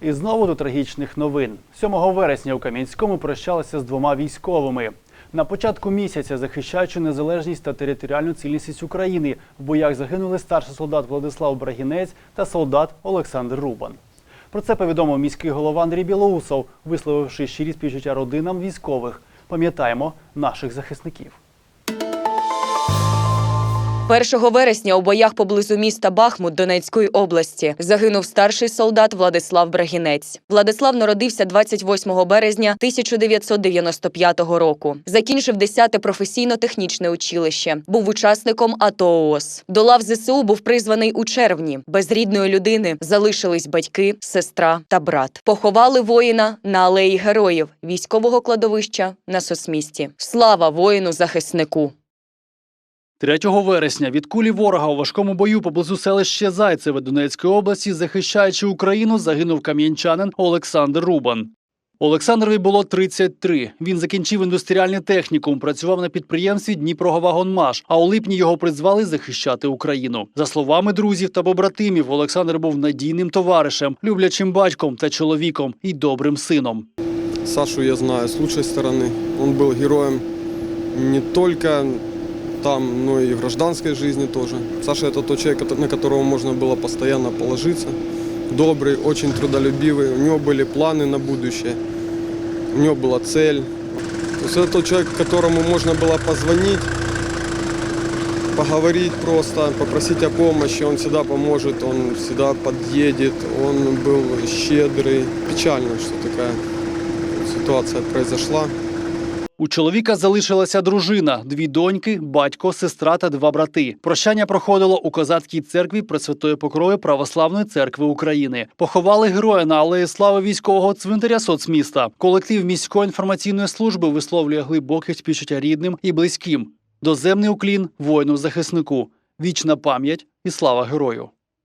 І знову до трагічних новин. 7 вересня у Кам'янському прощалися з двома військовими. На початку місяця, захищаючи незалежність та територіальну цілісність України, в боях загинули старший солдат Владислав Брагінець та солдат Олександр Рубан. Про це повідомив міський голова Андрій Білоусов, висловивши щирі співчуття родинам військових. Пам'ятаємо наших захисників. 1 вересня у боях поблизу міста Бахмут Донецької області загинув старший солдат Владислав Брагінець. Владислав народився 28 березня 1995 року. Закінчив 10-те професійно-технічне училище. Був учасником АТО ООС. До лав ЗСУ був призваний у червні. Без рідної людини залишились батьки, сестра та брат. Поховали воїна на алеї героїв військового кладовища на Сосмісті. Слава воїну-захиснику! 3 вересня від кулі ворога у важкому бою поблизу селища Зайцеве Донецької області, захищаючи Україну, загинув кам'янчанин Олександр Рубан. Олександрові було 33. Він закінчив індустріальний технікум, працював на підприємстві Дніпровагонмаш, а у липні його призвали захищати Україну. За словами друзів та побратимів, Олександр був надійним товаришем, люблячим батьком та чоловіком і добрим сином. Сашу я знаю с лучшей стороны. Он был героем не только там, но и в гражданской жизни тоже. Саша это тот человек, кото- на которого можно было постоянно положиться. Добрый, очень трудолюбивый. У него были планы на будущее. У него была цель. То есть это тот человек, которому можно было позвонить, поговорить просто, попросить о помощи. Он всегда поможет, он всегда подъедет. Он был щедрый. Печально, что такая ситуация произошла. У чоловіка залишилася дружина, дві доньки, батько, сестра та два брати. Прощання проходило у козацькій церкві Пресвятої Покрови Православної церкви України. Поховали героя на алеї слави військового цвинтаря соцміста. Колектив міської інформаційної служби висловлює глибоке співчуття рідним і близьким. Доземний уклін воїну захиснику. Вічна пам'ять і слава герою.